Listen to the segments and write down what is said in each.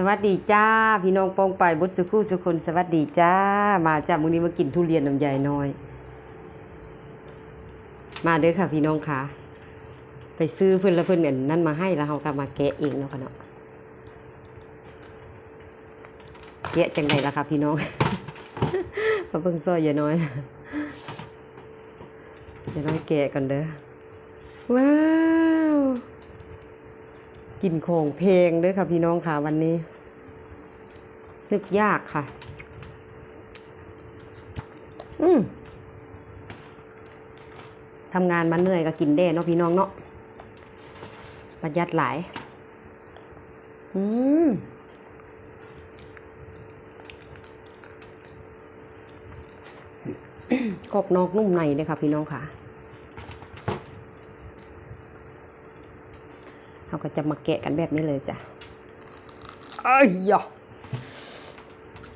สวัสดีจ้า พี่น้องปองไปบุตรสุขุสุคนสวัสดีจ้า มาจ้ามื้อนี้มากินทุเรียนน้ำใหญ่น้อย มาเด้อค่ะพี่น้องค่ะ ไปซื้อเพิ่นล้วเพิ่นอันนั่นมาให้แล้วเฮาก็มาแกะเองเนาะค่ะเนาะแกะจังไดล่ะค่ะพี่น้องมาเบิ่งซอยอย่าน้อยอย่าน้อยแกะกันเด้อว้าว กินของเพลงด้วยค่ะพี่น้องค่ะวันนี้ นึกยากค่ะ อืมทำงานมาเหนื่อยก็กินได้เนาะพี่น้องเนาะประหยัดหลาย อืมกรอบนอกนุ่มในเลยค่ะพี่น้องค่ะ เราก็จะมาแกะกันแบบนี้เลยจ้ะเอ้ยยะ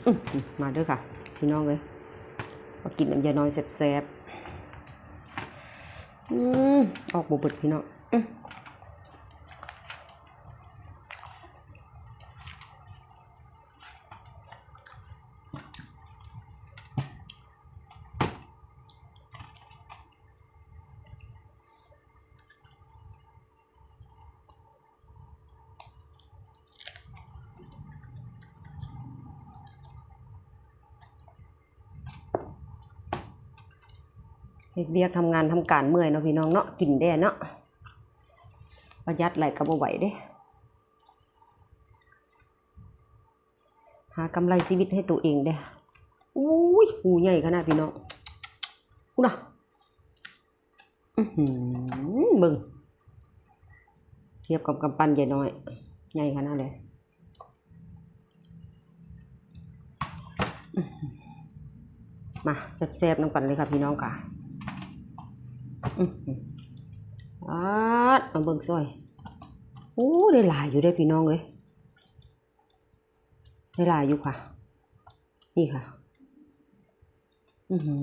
อื้อหือมาด้วยค่ะ พี่น้องเลยมากินน้ำยาน้อยแซ่บๆอืมออกบุบดพี่น้อง เฮ็ดเบียกทำงานทำการเมื่อยเนาะพี่น้องเนาะกินได้เนาะประหยัดไหลก็บ่ไหวเด้หากำไรชีวิตให้ตัวเองเด้อุ้ยหูใหญ่ขนาดพี่น้องกูน่ะอื้อหือเบิ่งเทียบกับกำปั้นใหญ่น้อย ใหญ่ขนาดเลยมาแซ่บๆน้ำกันเลยค่ะพี่น้องค่ะ อื้อหืออาเบิ่งซอยโอ้ได้หลายอยู่ได้พี่น้องเลยได้หลายอยู่ค่ะ นี่ค่ะ อือหื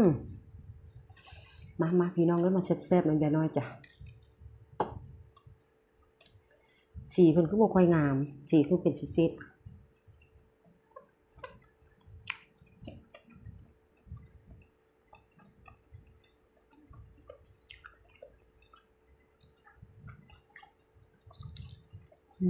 อมามาพี่น้องก็มาแซ่บๆน้ำยาน้อยจ้ะสีเพิ่นคือบ่ค่อยงาม สีคือเป็นซิดๆ อื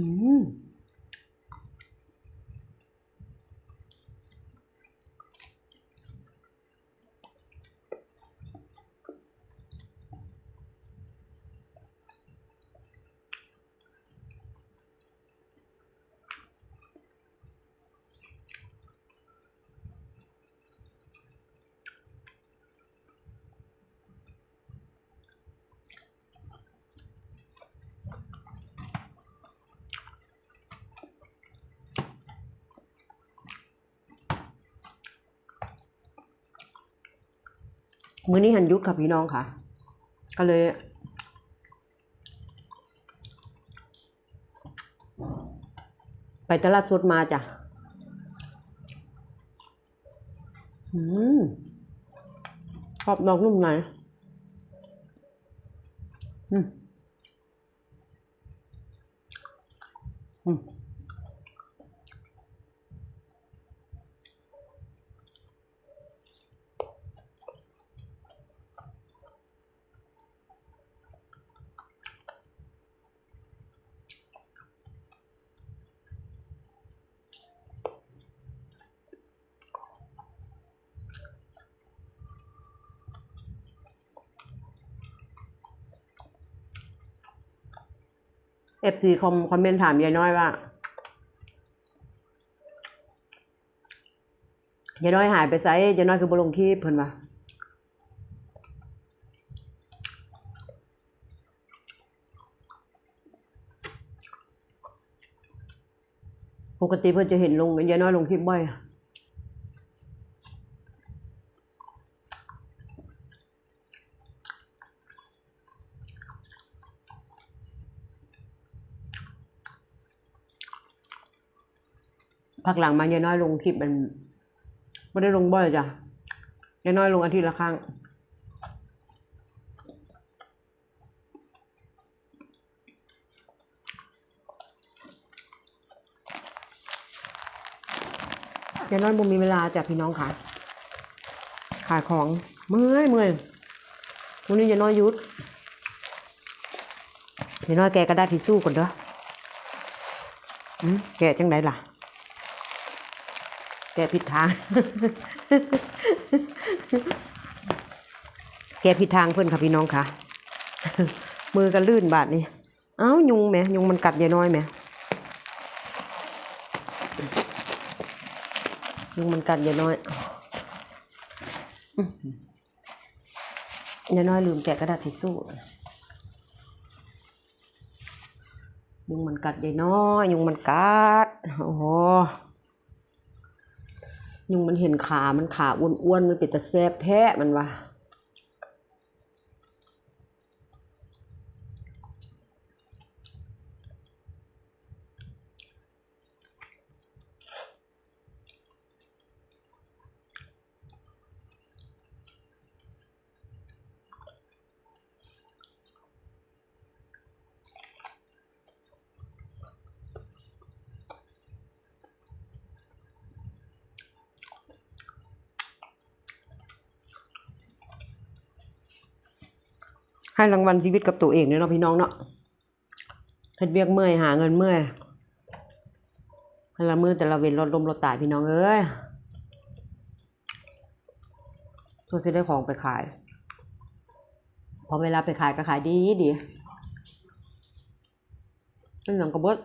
มมื้อนี้หันยุดค่ะพี่น้องค่ะ ก็เลย ไปตลาดสดมาจ้ะอืมกรอบนอกนุ่มในอืมอืม เอฟซีคอมคอมเมนต์ถามยายน้อยว่ายายน้อยหายไปไซยายน้อยคือบลงคีบเพิ่นว่าปกติเพิ่นจะเห็นลงยายน้อยลงคลิปบ่อย พักหลังมายายน้อยลงคลิปมันไม่ได้ลงบ่อยจ้ะยายน้อยลงอาทิตย์ละครั้งยายน้อยบ่มีเวลาจ้ะพี่น้องค่ะ ขายของเมื่อยเมื่อยวันนี้ยายน้อยยุดยายน้อยแกก็ได้ทิชชู่ก่อนเด้อแกจังไดล่ะ แกผิดทาง แกผิดทางเพื่อนค่ะพี่น้องค่ะ มือกันลื่นบาดนี่ เอ้ายุงแหมยุงมันกัดยายน้อยแหมยุงมันกัดยายน้อยยายน้อยลืมแกะกระดาษทิชชู่ยุงมันกัดยายน้อยยุงมันกัด โอ้โห ยุงมันเห็นขา มันขาอ้วนๆ มันเป็นตะแซบแท้มันวะ ให้รางวัลชีวิตกับตัวเองเนี่ยเนาะพี่น้องเนาะเฮ็ดเวียกเมื่อยหาเงินเมื่อยให้ละมือแต่ละเวนรถลมรถตายพี่น้องเอ้ยตัวซื้อได้ของไปขาย พอเวลาไปขายก็ขายดีดีนั่นหนังกระเบิด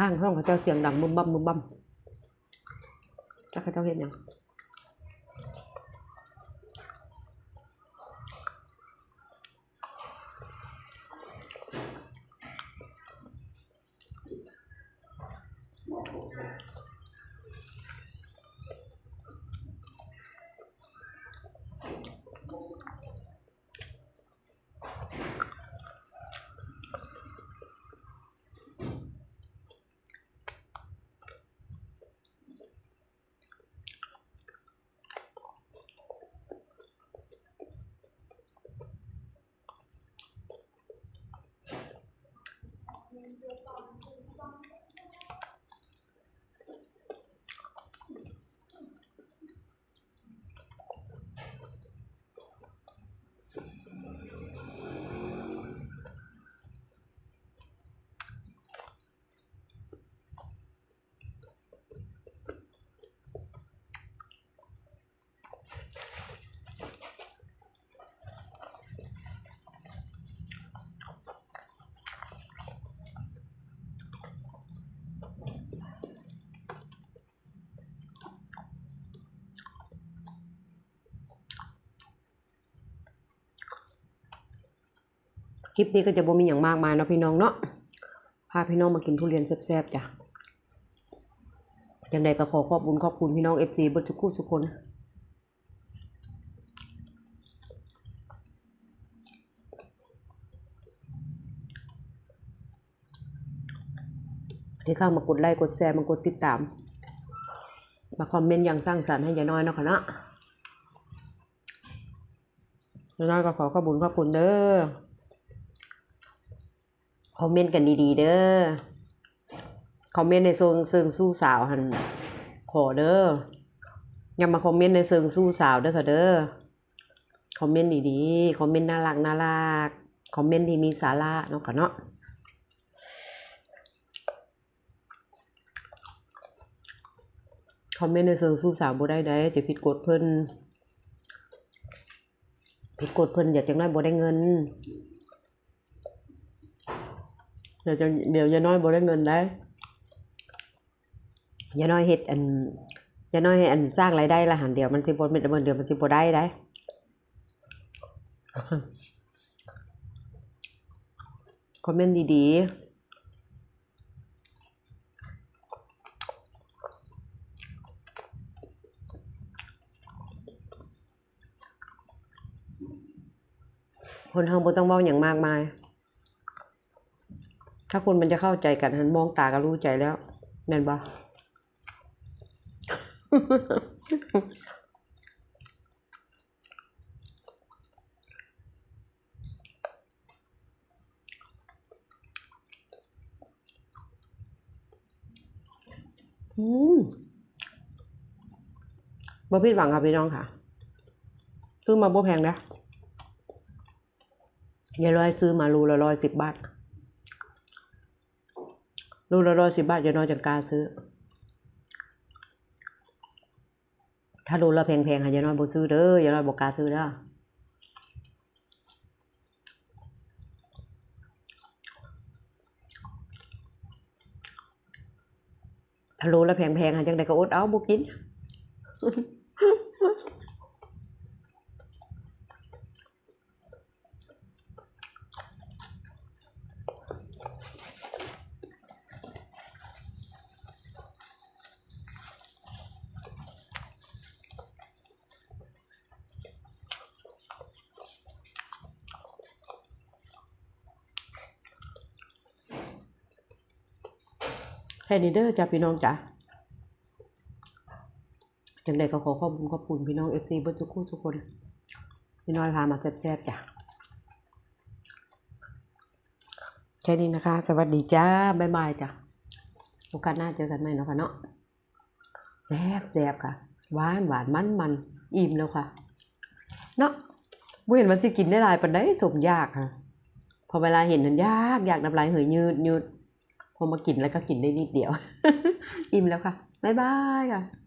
ข้างห้องเขาเจ้าเสียงดังบึมบั่มบึมบั่มจักเขาเจ้าเห็นยัง คลิปนี้ก็จะบ่มีอย่างมากมายเนาะพี่น้องเนาะพาพี่น้องมากินทุเรียนแซ่บๆจ้ะยังไงก็ขอขอบคุญขอบคุณพี่น้องเอฟซีเบิร์ทุกคู่ทุกคนที่เข้ามากดไลค์กดแชร์มากดติดตาม มาคอมเมนต์อย่างสร้างสรรค์ให้ยายน้อยเนาะคะเนาะยายน้อยก็ขอขอบคุญขอบคุณเด้อ คอมเมนต์กันดีๆ เด้อคอมเมนต์ในโซงเซิงสู้สาวหันขอเด้ออย่ามาคอมเมนต์ในเชิงสู้สาวเด้อค่ะเด้อคอมเมนต์ดีๆคอมเมนต์น่ารักน่ารักคอมเมนต์ที่มีสาระเนาะค่ะเนาะคอมเมนต์ในเชิงสู้สาวบ่ได้ได้จะผิดกฎเพิ่นผิดกฎเพิ่นอยากจังได้บ่ได้เงิน เดี๋ยวจะเดี๋ยวยายน้อยบ่ได้เงินได้ยายน้อยเฮ็ดอันยายน้อยให้อันสร้างรายได้ละหันเดียวมันสิบ่เม็ดละเมินเดียวมันสิบ่ได้ได้คอมเมนต์ดีๆคนเฮาบ่ต้องเว้าหยังมากมาย ถ้าคนมันจะเข้าใจกันหันมองตาก็รู้ใจแล้วแม่นบ่บ่ผิดหวังค่ะพี่น้องค่ะ ซื้อมาบ่แพงนะยายร้อยซื้อมารูละร้อยสิบบาท รูละร้อยสิบบาทยายน้อยจังกล้าซื้อ ถ้ารูละแพงๆค่ะยายน้อยบ่ซื้อเด้อยาน้อยบ่กล้าซื้อเด้อถ้ารูละแพงๆค่ะจังไดก็อดเอาบ่กิน ค่นี้เด้อจ้าพี่น้องจ้ะจังใดก็ขอขอบคุณขอบคุณพี่น้องเอฟซีเบิร์ทุกคู่ทุกคนพี่น้อยพามาแซ่บๆจ้ะแค่นี้นะคะ สวัสดีจ้าบ๊ายบายจ้ะโอกาสหน้าเจอกันใหม่เนาะค่ะเนาะแซ่บแซ่บค่ะ หวานหวานมันมันอิ่มแล้วค่ะ เนาะบ่เห็นว่าสิกินได้หลายปานใดสมยากค่ะ พอเวลาเห็นนั้นยากอยากน้ำลายเหยยืดยืด พอมากินแล้วก็กินได้นิดเดียว อิ่มแล้วค่ะ บ๊ายบายค่ะ